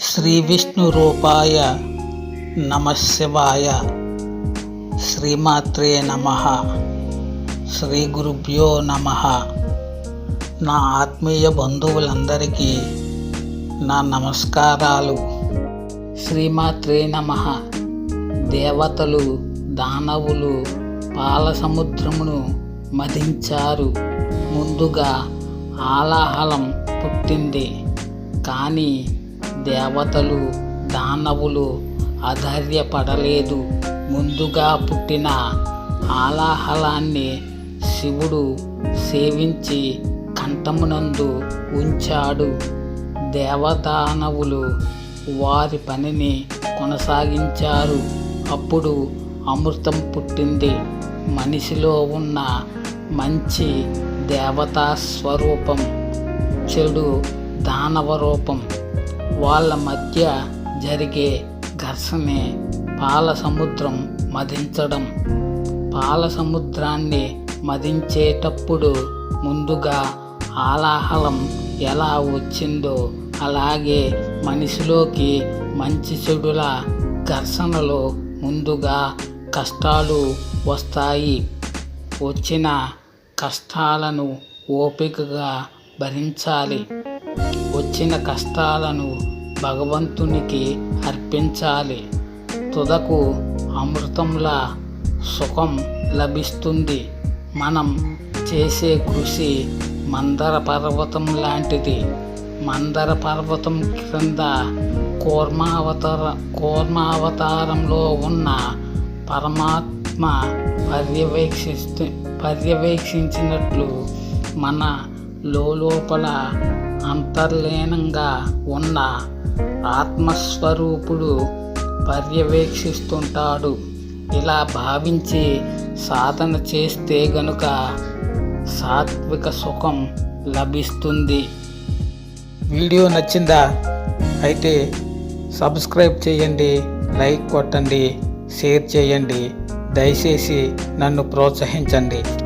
శ్రీ విష్ణు రూపాయ నమ శివాయ శ్రీమాత్రే నమ. శ్రీ గురుభ్యో నమ. నా ఆత్మీయ బంధువులందరికీ నా నమస్కారాలు. శ్రీమాత్రే నమ. దేవతలు దానవులు పాల సముద్రమును మదించారు ముందుగా ఆలాహలం పుట్టింది. కానీ దేవతలు దానవులు అధైర్యపడలేదు ముందుగా పుట్టిన ఆలాహలాన్ని శివుడు సేవించి కంఠమునందు ఉంచాడు. దేవదానవులు వారి పనిని కొనసాగించారు. అప్పుడు అమృతం పుట్టింది. మనిషిలో ఉన్న మంచి దేవతా స్వరూపం చెడు దానవ రూపం వాళ్ళ మధ్య జరిగే ఘర్షణే పాల సముద్రం మదించడం. పాల సముద్రాన్ని మదించేటప్పుడు ముందుగా ఆలాహలం ఎలా వచ్చిందో అలాగే మనిషిలోకి మంచి చెడుల ఘర్షణలో ముందుగా కష్టాలు వస్తాయి. వచ్చిన కష్టాలను ఓపికగా భరించాలి. వచ్చిన కష్టాలను భగవంతునికి అర్పించాలి. తుదకు అమృతంలా సుఖం లభిస్తుంది. మనం చేసే కృషి మందర పర్వతం లాంటిది. మందర పర్వతం క్రింద కూర్మావతార కూర్మావతారంలో ఉన్న పరమాత్మ పర్యవేక్షిస్తు పర్యవేక్షించినట్లు మన లోపల అంతర్లీనంగా ఉన్న ఆత్మస్వరూపుడు పర్యవేక్షిస్తుంటాడు. ఇలా భావించి సాధన చేస్తే గనుక సాత్విక సుఖం లభిస్తుంది. వీడియో నచ్చిందా? అయితే సబ్స్క్రైబ్ చేయండి లైక్ కొట్టండి షేర్ చేయండి. దయచేసి నన్ను ప్రోత్సహించండి.